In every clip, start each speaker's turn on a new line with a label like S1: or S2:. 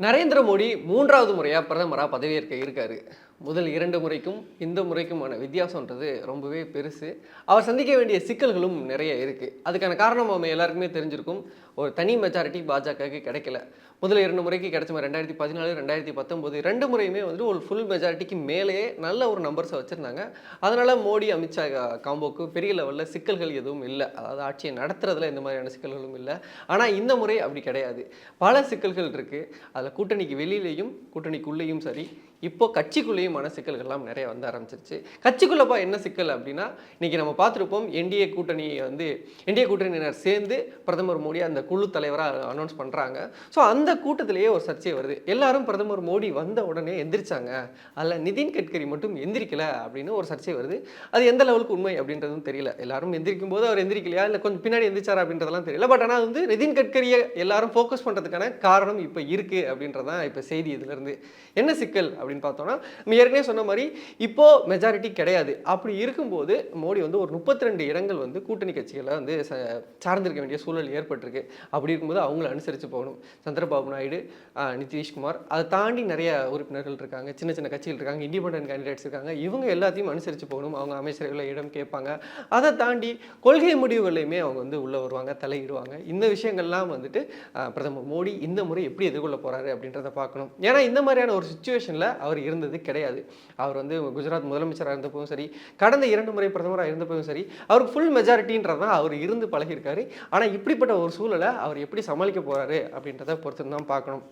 S1: நரேந்திர மோடி மூன்றாவது முறையாக பிரதமராக பதவியேற்க இருக்காரு. முதல் இரண்டு முறைக்கும் இந்த முறைக்குமான வித்தியாசம்ன்றது ரொம்பவே பெருசு. அவர் சந்திக்க வேண்டிய சிக்கல்களும் நிறைய இருக்குது அதுக்கான காரணம் நம்ம எல்லாருக்குமே தெரிஞ்சிருக்கும். ஒரு தனி மெஜாரிட்டி பாஜகவுக்கு கிடைக்கல. முதல் இரண்டு முறைக்கு கிடைச்ச மாதிரி ரெண்டாயிரத்தி பதினாலு ரெண்டாயிரத்தி பத்தொம்போது ரெண்டு முறையுமே வந்துட்டு ஒரு ஃபுல் மெஜாரிட்டிக்கு மேலேயே நல்ல ஒரு நம்பர்ஸை வச்சுருந்தாங்க. அதனால் மோடி அமித்ஷா காம்போக்கு பெரிய லெவலில் சிக்கல்கள் எதுவும் இல்லை. அதாவது ஆட்சியை நடத்துறதுல இந்த மாதிரியான சிக்கல்களும் இல்லை. ஆனால் இந்த முறை அப்படி கிடையாது. பல சிக்கல்கள் இருக்குது அதில் கூட்டணிக்கு வெளியிலையும் கூட்டணிக்குள்ளேயும் சரி இப்போ கட்சிக்குள்ளேயும் மன சிக்கல்கள்லாம் நிறைய வந்து ஆரம்பிச்சிருச்சு. கட்சிக்குள்ளப்பா என்ன சிக்கல் அப்படின்னா இன்னைக்கு நம்ம பார்த்துருப்போம் என்டிஏ கூட்டணி வந்து என்டிஏ கூட்டணியினர் சேர்ந்து பிரதமர் மோடி அந்த குழு தலைவராக அனௌன்ஸ் பண்ணுறாங்க ஸோ அந்த கூட்டத்திலேயே ஒரு சர்ச்சை வருது. எல்லாரும் பிரதமர் மோடி வந்த உடனே எந்திரிச்சாங்க. அதில் நிதின் கட்கரி மட்டும் எந்திரிக்கல அப்படின்னு ஒரு சர்ச்சை வருது. அது எந்த லெவலுக்கு உண்மை அப்படின்றதும் தெரியல. எல்லாரும் எந்திரிக்கும் போது அவர் எந்திரிக்கலையா? இல்லை கொஞ்சம் பின்னாடி எந்திரிச்சார் அப்படின்றதெல்லாம் தெரியல. பட் ஆனால் வந்து நிதின் கட்கரியை எல்லாரும் ஃபோக்கஸ் பண்ணுறதுக்கான காரணம் இப்போ இருக்குது அப்படின்றதான் இப்போ செய்தி இதுலேருந்து என்ன சிக்கல் அப்படின்னு பார்த்தோம்னா நம்ம ஏற்கனவே சொன்ன மாதிரி இப்போது மெஜாரிட்டி கிடையாது. அப்படி இருக்கும்போது மோடி வந்து ஒரு முப்பத்தி ரெண்டு இடங்கள் வந்து கூட்டணி கட்சிகளை வந்து ச- சார்ந்திருக்க வேண்டிய சூழல் ஏற்பட்டிருக்கு. அப்படி இருக்கும்போது அவங்கள அனுசரித்து போகணும். சந்திரபாபு நாயுடு நிதிஷ்குமார் அதை தாண்டி நிறைய உறுப்பினர்கள் இருக்காங்க. சின்ன சின்ன கட்சிகள் இருக்காங்க. இண்டிபெண்டன்ட் கேண்டிடேட்ஸ் இருக்காங்க. இவங்க எல்லாத்தையும் அனுசரித்து போகணும். அவங்க அமைச்சர்களை இடம் கேட்பாங்க. அதை தாண்டி கொள்கை முடிவுகளையுமே அவங்க வந்து உள்ளே வருவாங்க தலையிடுவாங்க. இந்த விஷயங்கள்லாம் வந்துட்டு பிரதமர் மோடி இந்த முறை எப்படி எதிர்கொள்ள போகிறாரு அப்படின்றத பார்க்கணும். ஏன்னா இந்த மாதிரியான ஒரு சுச்சுவேஷனில் அவர் இருந்தது கிடையாது. அவர் வந்து குஜராத் முதலமைச்சராக இருந்தப்பவும் சரி கடந்த இரண்டு முறை பிரதமராக இருந்தப்பவும் சரி அவருக்கு ஃபுல் மெஜாரிட்டின்றது தான் அவர் இருந்து பழகியிருக்காரு. ஆனால் இப்படிப்பட்ட ஒரு சூழலை அவர் எப்படி சமாளிக்க போறாரு அப்படின்றத பொறுத்து தான் பார்க்கணும்.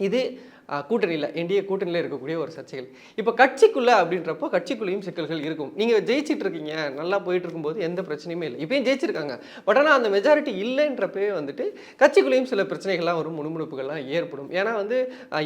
S1: இது கூட்டணியில் என்டிஏ கூட்டணியில் இருக்கக்கூடிய ஒரு சர்ச்சைகள். இப்போ கட்சிக்குள்ளே அப்படின்றப்போ கட்சிக்குள்ளேயும் சிக்கல்கள் இருக்கும். நீங்கள் ஜெயிச்சிட்டு இருக்கீங்க நல்லா போயிட்டு இருக்கும்போது எந்த பிரச்சனையுமே இல்லை. இப்போயும் ஜெயிச்சிருக்காங்க. பட் ஆனால் அந்த மெஜாரிட்டி இல்லைன்றப்பவே வந்துட்டு கட்சிக்குள்ளேயும் சில பிரச்சனைகள்லாம் வரும் முணுமுணுப்புகள்லாம் ஏற்படும். ஏன்னா வந்து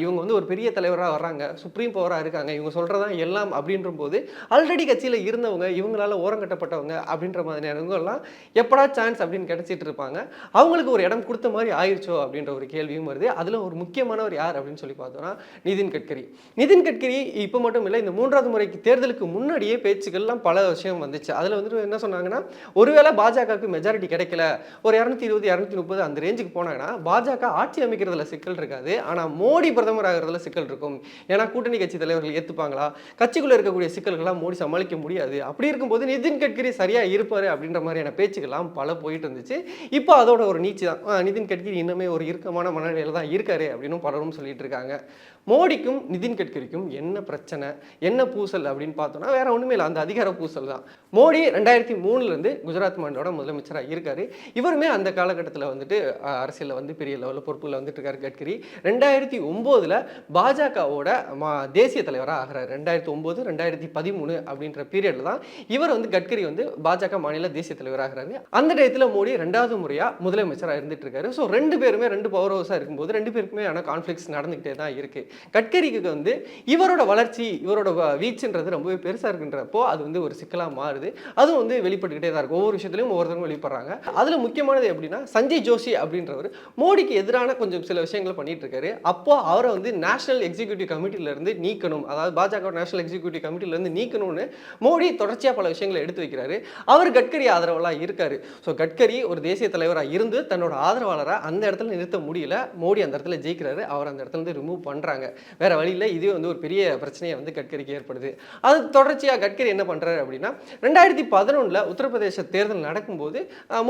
S1: இவங்க வந்து ஒரு பெரிய தலைவராக வர்றாங்க சுப்ரீம் பவராக இருக்காங்க இவங்க சொல்கிறதான் எல்லாம் அப்படின்ற போது ஆல்ரெடி கட்சியில் இருந்தவங்க இவங்களால ஓரங்கட்டப்பட்டவங்க அப்படின்ற மாதிரியானவங்கெல்லாம் எப்படா சான்ஸ் அப்படின்னு கிடச்சிட்டு இருப்பாங்க. அவங்களுக்கு ஒரு இடம் கொடுத்த மாதிரி ஆயிடுச்சோ அப்படின்ற ஒரு கேள்வியும் வருது. அதில் ஒரு முக்கியமானவர் யார் அப்படின்னு சொல்லி பார்த்தோன்னா நிதின் கட்கரி. நிதின் கட்கரி இப்போ மட்டும் இல்லை இந்த மூன்றாவது முறைக்கு தேர்தலுக்கு முன்னாடியே பேச்சுக்கள்லாம் பல விஷயம் வந்துச்சு. அதில் வந்துட்டு என்ன சொன்னாங்கன்னா ஒருவேளை பாஜகவுக்கு மெஜாரிட்டி கிடைக்கல ஒரு இரநூத்தி இருபது இரநூத்தி முப்பது அந்த ரேஞ்சுக்கு போனாங்கன்னா பாஜக ஆட்சி அமைக்கிறதுல சிக்கல் இருக்காது. ஆனால் மோடி பிரதமர் ஆகிறதுல சிக்கல் இருக்கும். ஏன்னா கூட்டணி கட்சி தலைவர்கள் ஏற்றுப்பாங்களா கட்சிக்குள்ளே இருக்கக்கூடிய சிக்கல்கள்லாம் மோடி சமாளிக்க முடியாது. அப்படி இருக்கும்போது நிதின் கட்கரி சரியாக இருப்பார் அப்படின்ற மாதிரியான பேச்சுக்கள்லாம் பல போயிட்டு இருந்துச்சு. இப்போ அதோட ஒரு நீச்சு தான். ஆ, நிதின் கட்கரி இன்னுமே ஒரு இறுக்கமான மனநிலையில் தான் இருக்காரு அப்படின்னு பலரும் சொல்லிட்டு இருக்காங்க. yet. மோடிக்கும் நிதின் கட்கரிக்கும் என்ன பிரச்சனை? என்ன பூசல் அப்படின்னு பார்த்தோம்னா வேற ஒன்றுமே இல்லை. அந்த அதிகார பூசல் தான். மோடி ரெண்டாயிரத்தி மூணுலேருந்து குஜராத் மாநிலோட முதலமைச்சராக இருக்காரு. இவருமே அந்த காலகட்டத்தில் வந்துட்டு அரசியலில் வந்து பெரிய லெவலில் பொறுப்பில் வந்துட்டு இருக்காரு கட்கரி. ரெண்டாயிரத்தி ஒம்போதில் பாஜகவோட மா தேசிய தலைவராக ஆகிறார். ரெண்டாயிரத்தி ஒம்பது ரெண்டாயிரத்தி பதிமூணு அப்படின்ற பீரியடில் தான் இவர் வந்து கட்கரி வந்து பாஜக மாநில தேசிய தலைவராகிறாரு அந்த டயத்தில் மோடி ரெண்டாவது முறையாக முதலமைச்சராக இருந்துட்டு இருக்காரு. ஸோ ரெண்டு பேருமே ரெண்டு பவர் ஹவுஸாக இருக்கும்போது ரெண்டு பேருக்குமே ஆனால் கான்ஃப்ளிக்ஸ் நடந்துக்கிட்டே தான் இருக்குது கட்கரிக்கு வந்து இவரோட வளர்ச்சி இவரோட வீச்சுன்றது ரொம்பவே பெருசாக இருக்குன்றப்போ அது வந்து ஒரு சிக்கலாக மாறுது. அதுவும் வந்து வெளிப்பட்டுக்கிட்டே தான் இருக்கும். ஒவ்வொரு விஷயத்துலையும் ஒவ்வொருத்தரும் வெளிப்படுறாங்க. அதில் முக்கியமானது எப்படின்னா சஞ்சய் ஜோஷி அப்படின்றவர் மோடிக்கு எதிரான கொஞ்சம் சில விஷயங்களை பண்ணிட்டு இருக்காரு அப்போ அவரை வந்து நேஷனல் எக்ஸிக்யூட்டிவ் கமிட்டியிலேருந்து நீக்கணும் அதாவது பாஜக நேஷனல் எக்ஸிக்யூட்டிவ் கமிட்டியிலேருந்து நீக்கணும்னு மோடி தொடர்ச்சியாக பல விஷயங்களை எடுத்து வைக்கிறாரு. அவர் கட்கரி ஆதரவெல்லாம் இருக்காரு. ஸோ கட்கரி ஒரு தேசிய தலைவராக இருந்து தன்னோட ஆதரவாளராக அந்த இடத்துல நிறுத்த முடியல. மோடி அந்த இடத்துல ஜெயிக்கிறாரு. அவர் அந்த இடத்துல இருந்து ரிமூவ் பண்ணுறாங்க வேற வழியில் இதுவே வந்து ஒரு பெரிய பிரச்சனையை வந்து கட்கரிக்கு ஏற்படுது. அது தொடர்ச்சியாக கட்கரி என்ன பண்ணுறாரு அப்படின்னா ரெண்டாயிரத்தி பதினொன்றில் உத்தரப்பிரதேச தேர்தல் நடக்கும்போது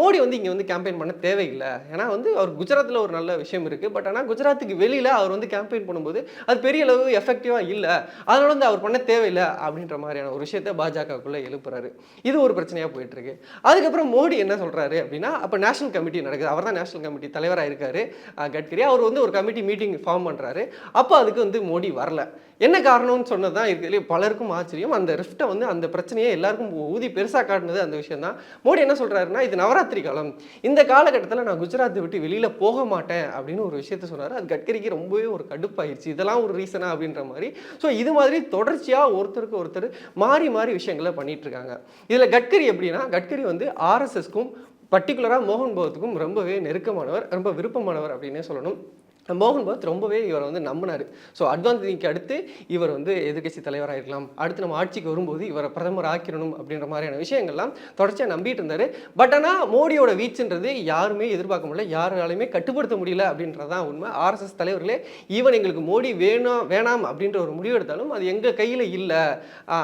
S1: மோடி வந்து இங்கே வந்து கேம்பெயின் பண்ண தேவையில்லை. ஏன்னா வந்து அவர் குஜராத்தில் ஒரு நல்ல விஷயம் இருக்குது பட் ஆனால் குஜராத்துக்கு வெளியில் அவர் வந்து கேம்பெயின் பண்ணும்போது அது பெரிய அளவு எஃபெக்டிவாக இல்லை. அதனால வந்து அவர் பண்ண தேவையில்லை அப்படின்ற மாதிரியான ஒரு விஷயத்தை பாஜகக்குள்ளே எழுப்புறாரு. இது ஒரு பிரச்சனையாக போயிட்டு இருக்கு அதுக்கப்புறம் மோடி என்ன சொல்றாரு அப்படின்னா அப்போ நேஷனல் கமிட்டி நடக்குது. அவர் தான் நேஷனல் கமிட்டி தலைவராக இருக்காரு கட்கரி. அவர் வந்து ஒரு கமிட்டி மீட்டிங் ஃபார்ம் பண்றாரு. அப்போ அதுக்கு வந்து மோடி வரல. என்ன காரணம்னு சொன்னது தான் இருக்கிறதுலே பலருக்கும் ஆச்சரியம். அந்த ரிஃப்ட்டை வந்து அந்த பிரச்சனையை எல்லாருக்கும் ஊதி பெருசாக காட்டினது அந்த விஷயம் தான் மோடி என்ன சொல்கிறாருன்னா இது நவராத்திரி காலம். இந்த காலகட்டத்தில் நான் குஜராத்தை விட்டு வெளியில் போக மாட்டேன் அப்படின்னு ஒரு விஷயத்த சொன்னார் அது கட்கரிக்கு ரொம்பவே ஒரு கடுப்பாயிருச்சு. இதெல்லாம் ஒரு ரீசனா அப்படின்ற மாதிரி. ஸோ இது மாதிரி தொடர்ச்சியாக ஒருத்தருக்கு ஒருத்தர் மாறி மாறி விஷயங்களை பண்ணிகிட்ருக்காங்க இதில் கட்கரி எப்படின்னா கட்கரி வந்து ஆர்எஸ்எஸ்க்கும் பர்டிகுலராக மோகன் பகவத்துக்கும் ரொம்பவே நெருக்கமானவர் ரொம்ப விருப்பமானவர் அப்படின்னே சொல்லணும். மோகன்பாத் ரொம்பவே இவரை வந்து நம்பினார். ஸோ அட்வான்டேஜ்க்கு அடுத்து இவர் வந்து எதிர்க்கட்சி தலைவராக இருக்கலாம் அடுத்து நம்ம ஆட்சிக்கு வரும்போது இவரை பிரதமர் ஆக்கிடணும் அப்படின்ற மாதிரியான விஷயங்கள்லாம் தொடர்ச்சியாக நம்பிட்டு இருந்தார். பட் ஆனால் மோடியோட வீச்சுன்றது யாருமே எதிர்பார்க்க முடியல. யாராலையுமே கட்டுப்படுத்த முடியல அப்படின்றது தான் உண்மை ஆர்எஸ்எஸ் தலைவர்களே ஈவன் எங்களுக்கு மோடி வேணும் வேணாம் அப்படின்ற ஒரு முடிவு எடுத்தாலும் அது எங்கள் கையில் இல்லை.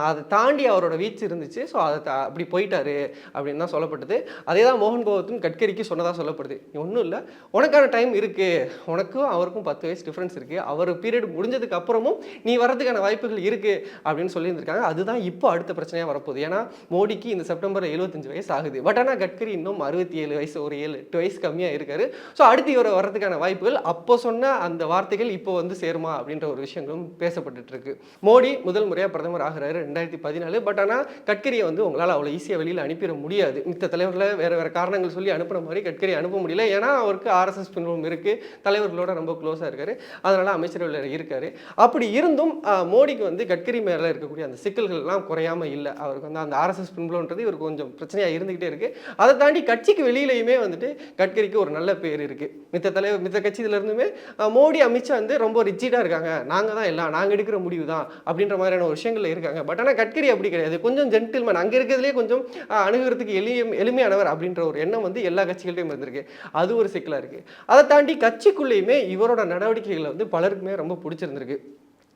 S1: அதை தாண்டி அவரோட வீச்சு இருந்துச்சு. ஸோ அதை அப்படி போயிட்டாரு அப்படின்னு தான் சொல்லப்பட்டது. அதே தான் மோகன் பகவத்தும் கட்கரிக்கு சொன்னதாக சொல்லப்படுது. ஒன்றும் இல்லை. உனக்கான டைம் இருக்குது உனக்கும் அவருக்கும் பத்து வயசு டிஃப்ரென்ஸ் இருக்குது அவர் பீரியட் முடிஞ்சதுக்கு அப்புறமும் நீ வரதுக்கான வாய்ப்புகள் இருக்குது அப்படின்னு சொல்லியிருந்திருக்காங்க. அதுதான் இப்போ அடுத்த பிரச்சனையாக வரப்போகுது. ஏன்னா மோடிக்கு இந்த செப்டம்பர் எழுபத்தஞ்சு வயசு ஆகுது. பட் ஆனால் கட்கரி இன்னும் அறுபத்தி ஏழு வயசு ஒரு ஏழு எட்டு வயசு கம்மியாக இருக்காரு. ஸோ அடுத்து இவர் வர்றதுக்கான வாய்ப்புகள் அப்போ சொன்ன அந்த வார்த்தைகள் இப்போ வந்து சேருமா அப்படின்ற ஒரு விஷயங்களும் பேசப்பட்டுட்டு இருக்கு. மோடி முதல் முறையாக பிரதமர் ஆகிறாரு ரெண்டாயிரத்தி பதினாலு. பட் ஆனால் கட்கரியை வந்து உங்களால் அவ்வளோ ஈஸியாக வெளியில் அனுப்பிட முடியாது. மித்த தலைவர்களை வேறு வேறு காரணங்கள் சொல்லி அனுப்புன மாதிரி கட்கரி அனுப்ப முடியல. ஏன்னா அவருக்கு ஆர்எஸ்எஸ் பின்புலம் இருக்குது தலைவர்களோட ரொம்ப க்ளோஸாக இருக்கார். அதனால் அமைச்சரவையில் இருக்கார். அப்படி இருந்தும் மோடிக்கு வந்து கட்கரி மேலே இருக்கக்கூடிய அந்த சிக்கல்கள்லாம் குறையாம இல்லை. அவருக்கு வந்து அந்த ஆர்எஸ்எஸ் பின்புலன்றது இவருக்கு கொஞ்சம் பிரச்சனையாக இருந்துகிட்டே இருக்கு. அதை தாண்டி கட்சிக்கு வெளியிலையுமே வந்துட்டு கட்கரிக்கு ஒரு நல்ல பேர் இருக்கு. மித்த தலைவர் மித்த கட்சியிலருந்துமே மோடி அமித்ஷா வந்து ரொம்ப ரிச்சிடாக இருக்காங்க. நாங்கள் தான் எல்லாம் நாங்கள் எடுக்கிற முடிவு தான் அப்படின்ற மாதிரியான ஒரு விஷயங்கள்ல இருக்காங்க. பட் ஆனால் கட்கரி அப்படி கிடையாது. கொஞ்சம் ஜென்டில்மேன் அங்கே இருக்கிறதுலேயே கொஞ்சம் அணுகிறதுக்கு எளிய எளிமையானவர் அப்படின்ற ஒரு எண்ணம் வந்து எல்லா கட்சிகள்டையும் இருந்திருக்கு. அது ஒரு சிக்கலாக இருக்கு. அதை தாண்டி கட்சிக்குள்ளேயுமே இவரோட நடவடிக்கைகளை வந்து பலருக்குமே ரொம்ப பிடிச்சிருந்திருக்கு.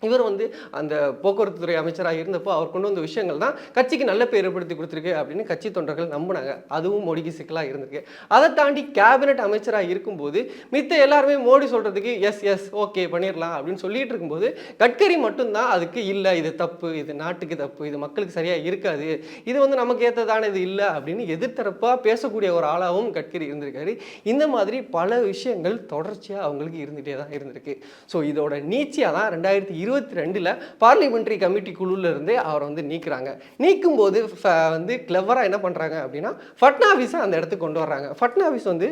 S1: இவர் வந்து அந்த போக்குவரத்து துறை அமைச்சராக இருந்தப்போ அவர் கொண்டு வந்த விஷயங்கள் தான் கட்சிக்கு நல்ல பேர் ஏற்படுத்தி கொடுத்துருக்கு அப்படின்னு கட்சி தொண்டர்கள் நம்பினாங்க. அதுவும் மோடிக்கு சிக்கலாக இருந்திருக்கு. அதை தாண்டி கேபினெட் அமைச்சராக இருக்கும்போது மித்த எல்லாருமே மோடி சொல்கிறதுக்கு எஸ் எஸ் ஓகே பண்ணிடலாம் அப்படின்னு சொல்லிட்டு இருக்கும்போது கட்கரி மட்டும்தான் அதுக்கு இல்லை இது தப்பு இது நாட்டுக்கு தப்பு இது மக்களுக்கு சரியாக இருக்காது இது வந்து நமக்கு ஏற்றதான இது இல்லை அப்படின்னு எதிர்த்தரப்பாக பேசக்கூடிய ஒரு ஆளாகவும் கட்கரி இருந்திருக்காரு. இந்த மாதிரி பல விஷயங்கள் தொடர்ச்சியாக அவங்களுக்கு இருந்துகிட்டே தான் இருந்திருக்கு. ஸோ இதோட நீச்சியாக தான் ரெண்டாயிரத்தி இருபத்தி ரெண்டில் பார்லிமெண்ட்ரி கமிட்டி குழுவிலிருந்தே அவரை வந்து நீக்கிறாங்க. நீக்கும்போது ஃப- வந்து கிளவராக என்ன பண்ணுறாங்க அப்படின்னா ஃபட்னாவிஸை அந்த இடத்துக்கு கொண்டு வர்றாங்க. ஃபட்னாவிஸ் வந்து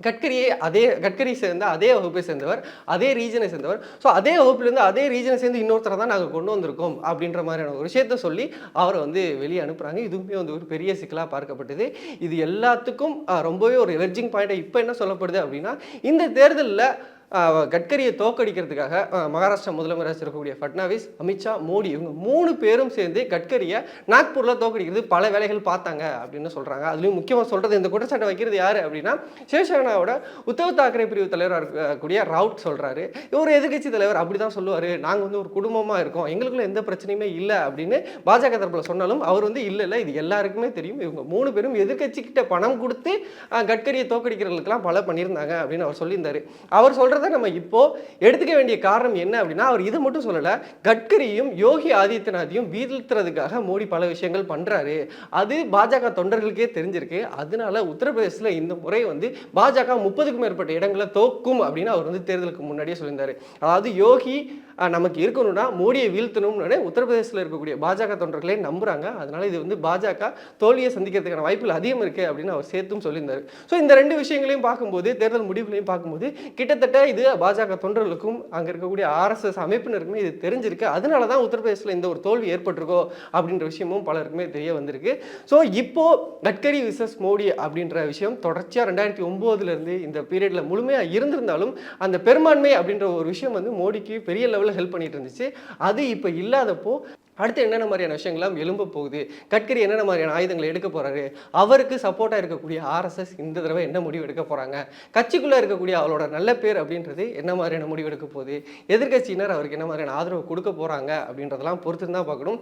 S1: கட்கரியே அதே கட்கரி சேர்ந்த அதே வகுப்பை சேர்ந்தவர் அதே ரீஜனை சேர்ந்தவர். ஸோ அதே வகுப்புலேருந்து அதே ரீஜனை சேர்ந்து இன்னொருத்தரை தான் நாங்கள் கொண்டு வந்திருக்கோம் அப்படின்ற மாதிரியான ஒரு விஷயத்த சொல்லி அவரை வந்து வெளியே அனுப்புகிறாங்க இதுவுமே வந்து ஒரு பெரிய சிக்கலாக பார்க்கப்பட்டது. இது எல்லாத்துக்கும் ரொம்பவே ஒரு எலர்ஜிங் பாயிண்ட்டை இப்போ என்ன சொல்லப்படுது அப்படின்னா இந்த தேர்தலில் கட்கரியை தோக்கடிக்கிறதுக்காக மகாராஷ்டிரா முதலமைச்சர் இருக்கக்கூடிய ஃபட்னாவிஸ் அமித்ஷா மோடி இவங்க மூணு பேரும் சேர்ந்து கட்கரியை நாக்பூரில் தோக்கடிக்கிறது பல வேலைகள் பார்த்தாங்க அப்படின்னு சொல்கிறாங்க அதுலேயும் முக்கியமாக சொல்கிறது இந்த குற்றச்சாட்டை வைக்கிறது யார் அப்படின்னா சிவசேனாவோட உத்தவ் தாக்கரே பிரிவு தலைவராக இருக்கக்கூடிய ரவுட் சொல்கிறாரு இவர் எதிர்க்கட்சி தலைவர் அப்படி தான் சொல்லுவார். நாங்கள் வந்து ஒரு குடும்பமாக இருக்கோம். எங்களுக்குள்ள எந்த பிரச்சனையுமே இல்லை அப்படின்னு பாஜக தரப்பில் சொன்னாலும் அவர் வந்து இல்லை இல்லை இது எல்லாருக்குமே தெரியும். இவங்க மூணு பேரும் எதிர்கட்சிக்கிட்ட பணம் கொடுத்து கட்கரியை தோக்கடிக்கிறதுக்கெல்லாம் பல பண்ணியிருந்தாங்க அப்படின்னு அவர் சொல்லியிருந்தார். அவர் சொல்கிற சொல்கிறத நம்ம இப்போ எடுத்துக்க வேண்டிய காரணம் என்ன அப்படின்னா அவர் இது மட்டும் சொல்லலை கட்கரியும் யோகி ஆதித்யநாத்தையும் வீழ்த்துறதுக்காக மோடி பல விஷயங்கள் பண்ணுறாரு அது பாஜக தொண்டர்களுக்கே தெரிஞ்சிருக்கு. அதனால உத்தரப்பிரதேசத்தில் இந்த முறை வந்து பாஜக முப்பதுக்கும் மேற்பட்ட இடங்களை தோக்கும் அப்படின்னு அவர் வந்து தேர்தலுக்கு முன்னாடியே சொல்லியிருந்தாரு. அதாவது யோகி நமக்கு இருக்கணும்னா மோடியை வீழ்த்தணும்னு உத்தரப்பிரதேசத்தில் இருக்கக்கூடிய பாஜக தொண்டர்களே நம்புறாங்க. அதனால இது வந்து பாஜக தோல்வியை சந்திக்கிறதுக்கான வாய்ப்புகள் அதிகம் இருக்கு அப்படின்னு அவர் சேர்த்தும் சொல்லியிருந்தாரு. ஸோ இந்த ரெண்டு விஷயங்களையும் பார்க்கும்போது தேர்தல் முடிவுகளையும் பார்க்கும்போது கிட்டத்தட்ட இது பாஜக தொண்டர்களுக்கும் அங்கே இருக்கக்கூடிய ஆர்எஸ்எஸ் அமைப்பினருக்குமே இது தெரிஞ்சிருக்கு. அதனால தான் உத்தரப்பிரதேசத்தில் இந்த ஒரு தோல்வி ஏற்பட்டிருக்கோ அப்படின்ற விஷயமும் பலருக்குமே தெரிய வந்திருக்கு. ஸோ இப்போ கட்கரி விசஸ் மோடி அப்படின்ற விஷயம் தொடர்ச்சியாக ரெண்டாயிரத்தி ஒம்போதுலேருந்து இந்த பீரியடில் முழுமையாக இருந்திருந்தாலும் அந்த பெரும்பான்மை அப்படின்ற ஒரு விஷயம் வந்து மோடிக்கு பெரிய லெவலில் ஹெல்ப் பண்ணிட்டு இருந்துச்சு. அது இப்போ இல்லாதப்போ அடுத்து என்னென்ன மாதிரியான விஷயங்கள்லாம் எழும்ப போகுது? கட்கரி என்னென்ன மாதிரியான ஆயுதங்களை எடுக்க போறாரு? அவருக்கு சப்போர்ட்டாக இருக்கக்கூடிய ஆர்எஸ்எஸ் இந்த தடவை என்ன முடிவு எடுக்க போறாங்க? கட்சிக்குள்ளே இருக்கக்கூடிய அவளோட நல்ல பேர் அப்படின்றது என்ன மாதிரியான முடிவு எடுக்க போகுது? எதிர்க்கட்சியினர் அவருக்கு என்ன மாதிரியான ஆதரவு கொடுக்க போறாங்க அப்படின்றதெல்லாம் பொறுத்து தான் பார்க்கணும்.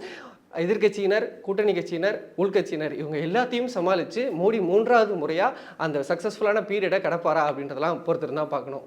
S1: எதிர்க்கட்சியினர் கூட்டணி கட்சியினர் உள்கட்சியினர் இவங்க எல்லாத்தையும் சமாளித்து மோடி மூன்றாவது முறையாக அந்த சக்ஸஸ்ஃபுல்லான பீரியடை கடப்பாரா அப்படின்றதெல்லாம் பொறுத்து தான் பார்க்கணும்.